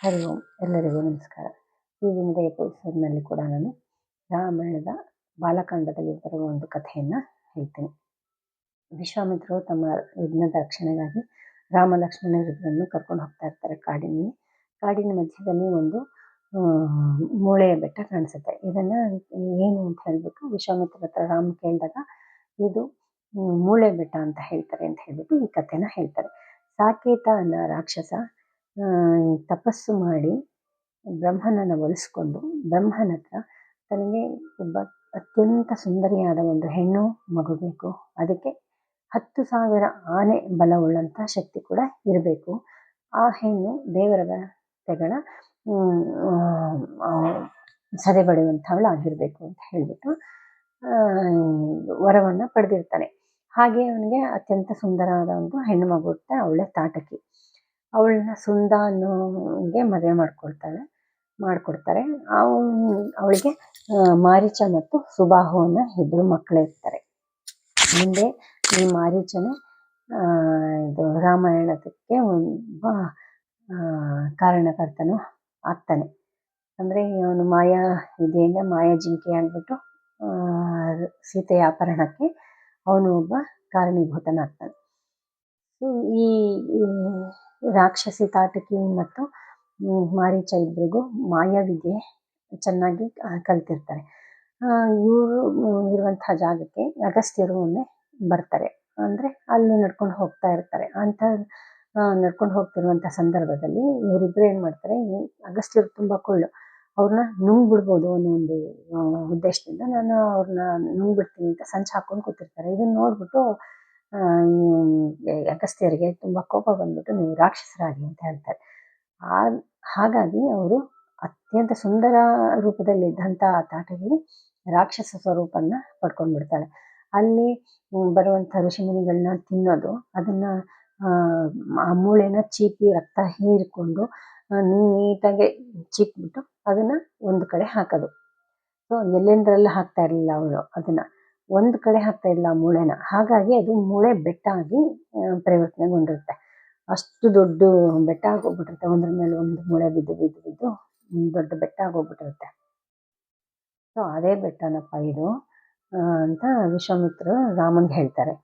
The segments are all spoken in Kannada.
ಹರಿ ಓಂ ಎಲ್ಲರಿಗೂ ನಮಸ್ಕಾರ. ಈ ದಿನದ ಎಪಿಸೋಡ್ನಲ್ಲಿ ಕೂಡ ನಾನು ರಾಮಾಯಣದ ಬಾಲಕಾಂಡದಲ್ಲಿ ಬರುವ ಒಂದು ಕಥೆಯನ್ನು ಹೇಳ್ತೀನಿ. ವಿಶ್ವಾಮಿತ್ರರು ತಮ್ಮ ಯಜ್ಞದ ರಕ್ಷಣೆಗಾಗಿ ರಾಮ ಲಕ್ಷ್ಮಣರಿಬ್ಬರನ್ನು ಕರ್ಕೊಂಡು ಹೋಗ್ತಾ ಇರ್ತಾರೆ ಕಾಡಿನಲ್ಲಿ. ಕಾಡಿನ ಮಧ್ಯದಲ್ಲಿ ಒಂದು ಮೂಳೆಯ ಬೆಟ್ಟ ಕಾಣಿಸುತ್ತೆ. ಇದನ್ನು ಏನು ಅಂತ ಹೇಳ್ಬಿಟ್ಟು ವಿಶ್ವಾಮಿತ್ರ ಹತ್ರ ರಾಮ ಕೇಳಿದಾಗ ಇದು ಮೂಳೆ ಬೆಟ್ಟ ಅಂತ ಹೇಳ್ತಾರೆ ಅಂತ ಹೇಳ್ಬಿಟ್ಟು ಈ ಕಥೆನ ಹೇಳ್ತಾರೆ. ಸಾಕೇತ ಅನ್ನೋ ರಾಕ್ಷಸ ತಪಸ್ಸು ಮಾಡಿ ಬ್ರಹ್ಮನನ್ನ ಒಲಿಸ್ಕೊಂಡು ಬ್ರಹ್ಮನ ಹತ್ರ ತನಗೆ ಒಬ್ಬ ಅತ್ಯಂತ ಸುಂದರಿಯಾದ ಒಂದು ಹೆಣ್ಣು ಮಗು ಬೇಕು. ಅದಕ್ಕೆ ಹತ್ತು ಸಾವಿರ ಆನೆ ಬಲವುಳ್ಳಂಥ ಶಕ್ತಿ ಕೂಡ ಇರಬೇಕು. ಆ ಹೆಣ್ಣು ದೇವರ ತೆಗಳ ಸದೆ ಬಡಿಯುವಂಥವಳು ಆಗಿರಬೇಕು ಅಂತ ಹೇಳಿಬಿಟ್ಟು ವರವನ್ನು ಪಡೆದಿರ್ತಾನೆ. ಹಾಗೆ ಅವನಿಗೆ ಅತ್ಯಂತ ಸುಂದರವಾದ ಒಂದು ಹೆಣ್ಣು ಮಗು ಅವಳೇ ತಾಟಕಿ. ಅವಳನ್ನ ಸುಂದ ಅನ್ನೋಗೆ ಮದುವೆ ಮಾಡ್ಕೊಳ್ತಾಳೆ, ಮಾಡ್ಕೊಡ್ತಾರೆ. ಅವನು ಅವಳಿಗೆ ಮಾರೀಚ ಮತ್ತು ಸುಬಾಹು ಅನ್ನೋ ಇಬ್ಬರು ಮಕ್ಕಳಿರ್ತಾರೆ ಮುಂದೆ ಈ ಮಾರೀಚನೇ ಇದು ರಾಮಾಯಣಕ್ಕೆ ಒಬ್ಬ ಕಾರಣಕರ್ತನೂ ಆಗ್ತಾನೆ. ಅಂದರೆ ಅವನು ಮಾಯಾ ಇದೆಯಿಂದ ಮಾಯಾ ಜಿಂಕೆ ಆಗ್ಬಿಟ್ಟು ಸೀತೆಯ ಅಪಹರಣಕ್ಕೆ ಅವನು ಒಬ್ಬ ಕಾರಣೀಭೂತನಾಗ್ತಾನೆ. ಸೊ ಈ ರಾಕ್ಷಸಿ ತಾಟಕಿ ಮತ್ತು ಮಾರೀಚ ಇಬ್ಬರಿಗೂ ಮಾಯಾವಿದ್ಯೆ ಚೆನ್ನಾಗಿ ಕಲ್ತಿರ್ತಾರೆ. ಇವರು ಇರುವಂತಹ ಜಾಗಕ್ಕೆ ಅಗಸ್ತ್ಯರು ಒಮ್ಮೆ ಬರ್ತಾರೆ. ಅಂದ್ರೆ ಅಲ್ಲಿ ನಡ್ಕೊಂಡು ಹೋಗ್ತಾ ಇರ್ತಾರೆ. ಅಂತ ನಡ್ಕೊಂಡು ಹೋಗ್ತಿರುವಂಥ ಸಂದರ್ಭದಲ್ಲಿ ಇವರಿಬ್ರು ಏನು ಮಾಡ್ತಾರೆ ಅಗಸ್ತ್ಯರು ತುಂಬಾ ಕೊಳ್ಳು. ಅವ್ರನ್ನ ನುಂಗ್ಬಿಡ್ಬೋದು ಅನ್ನೋ ಒಂದು ಉದ್ದೇಶದಿಂದ ನಾನು ಅವ್ರನ್ನ ನುಂಗ್ಬಿಡ್ತೀನಿ ಅಂತ ಸಂಚು ಹಾಕೊಂಡು ಕೂತಿರ್ತಾರೆ. ಇದನ್ನ ನೋಡ್ಬಿಟ್ಟು ಅಗಸ್ತ್ಯರಿಗೆ ತುಂಬಾ ಕೋಪ ಬಂದ್ಬಿಟ್ಟು ನೀವು ರಾಕ್ಷಸರಾಗಿ ಅಂತ ಹೇಳ್ತಾರೆ. ಆ ಹಾಗಾಗಿ ಅವರು ಅತ್ಯಂತ ಸುಂದರ ರೂಪದಲ್ಲಿದ್ದಂಥ ಆ ತಾಟಗಿ ರಾಕ್ಷಸ ಸ್ವರೂಪನ್ನ ಪಡ್ಕೊಂಡ್ಬಿಡ್ತಾಳೆ ಅಲ್ಲಿ ಬರುವಂಥ ಋಷಿಮುನಿಗಳನ್ನ ತಿನ್ನೋದು ಅದನ್ನ ಆ, ಮೂಳೆನ ಚೀಪಿ ರಕ್ತ ಹೀರಿಕೊಂಡು ನೀಟಾಗಿ ಚೀಪ್ಬಿಟ್ಟು ಅದನ್ನ ಒಂದು ಕಡೆ ಹಾಕೋದು. ಸೊ ಎಲ್ಲೆಂದ್ರಲ್ಲಿ ಹಾಕ್ತಾ ಇರಲಿಲ್ಲ ಅವಳು ಅದನ್ನ. ಒಂದು ಕಡೆ ಹಾಕ್ತಾ ಇಲ್ಲ ಆ ಮೂಳೆನ. ಹಾಗಾಗಿ ಅದು ಮೂಳೆ ಬೆಟ್ಟ ಆಗಿ ಪರಿವರ್ತನೆಗೊಂಡಿರುತ್ತೆ. ಅಷ್ಟು ದೊಡ್ಡ ಬೆಟ್ಟ ಆಗೋಗ್ಬಿಟ್ಟಿರುತ್ತೆ. ಒಂದ್ರ ಮೇಲೆ ಒಂದು ಮೂಳೆ ಬಿದ್ದು ಬಿದ್ದು ಬಿದ್ದು ದೊಡ್ಡ ಬೆಟ್ಟ ಆಗೋಗ್ಬಿಟ್ಟಿರುತ್ತೆ. ಸೊ ಅದೇ ಬೆಟ್ಟನಪ್ಪ ಇದು ಅಂತ ವಿಶ್ವಾಮಿತ್ರರು ರಾಮನ್ಗೆ ಹೇಳ್ತಾರೆ.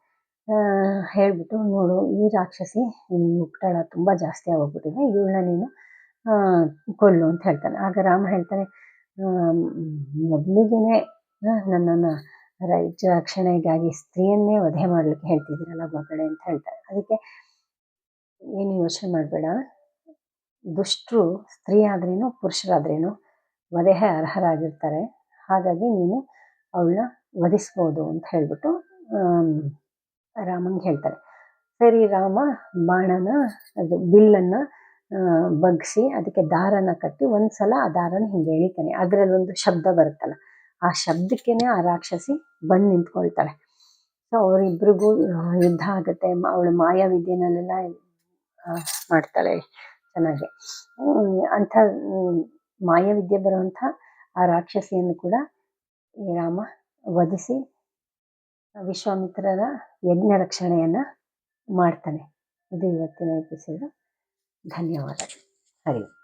ಹೇಳಿಬಿಟ್ಟು ನೋಡು, ಈ ರಾಕ್ಷಸಿ ಮುಕ್ತಾಳ ತುಂಬಾ ಜಾಸ್ತಿ ಆಗೋಗ್ಬಿಟ್ಟಿದೆ. ಇವಳನ್ನ ನೀನು ಕೊಲ್ಲು ಅಂತ ಹೇಳ್ತಾನೆ. ಆಗ ರಾಮ ಹೇಳ್ತಾನೆ ಮೊದಲಿಗೆನೆ ನನ್ನನ್ನ ರೈತ ರಕ್ಷಣೆಗಾಗಿ ಸ್ತ್ರೀಯನ್ನೇ ವಧೆ ಮಾಡ್ಲಿಕ್ಕೆ ಹೇಳ್ತಿದ್ದೀರಲ್ಲ ಮಗಳೇ ಅಂತ ಹೇಳ್ತಾರೆ. ಅದಕ್ಕೆ ಏನು ಯೋಚನೆ ಮಾಡಬೇಡ. ದುಷ್ಟರು ಸ್ತ್ರೀ ಆದ್ರೇನು ಪುರುಷರಾದ್ರೇನು ವಧೆಗೆ ಅರ್ಹರಾಗಿರ್ತಾರೆ. ಹಾಗಾಗಿ ನೀನು ಅವಳನ್ನ ವಧಿಸ್ಬೋದು ಅಂತ ಹೇಳ್ಬಿಟ್ಟು ರಾಮಂಗೆ ಹೇಳ್ತಾರೆ. ಸರಿ ರಾಮ, ಬಾಣನ, ಅದು ಬಿಲ್ಲನ್ನು ಬಗ್ಸಿ, ಅದಕ್ಕೆ ದಾರನ ಕಟ್ಟಿ ಒಂದ್ಸಲ ಆ ದಾರನ ಹಿಂಗೆ ಎಳಿತಾನೆ. ಅದರಲ್ಲೊಂದು ಶಬ್ದ ಬರುತ್ತಲ್ಲ. ಆ ಶಬ್ದಕ್ಕೇನೆ ಆ ರಾಕ್ಷಸಿ ಬಂದು ನಿಂತ್ಕೊಳ್ತಾಳೆ. ಸೊ ಅವರಿಬ್ರಿಗೂ ಯುದ್ಧ ಆಗುತ್ತೆ. ಅವಳು ಮಾಯಾವಿದ್ಯೆನಲ್ಲೆಲ್ಲ ಆ, ಮಾಡ್ತಾಳೆ ಚೆನ್ನಾಗಿ. ಅಂಥ ಮಾಯಾವಿದ್ಯೆ ಬರುವಂಥ ಆ ರಾಕ್ಷಸಿಯನ್ನು ಕೂಡ ರಾಮ ವಧಿಸಿ ವಿಶ್ವಾಮಿತ್ರರ ಯಜ್ಞ ರಕ್ಷಣೆಯನ್ನು ಮಾಡ್ತಾನೆ. ಇದು ಇವತ್ತಿನ ಎಪಿಸೋಡು ಧನ್ಯವಾದ. ಹರಿ.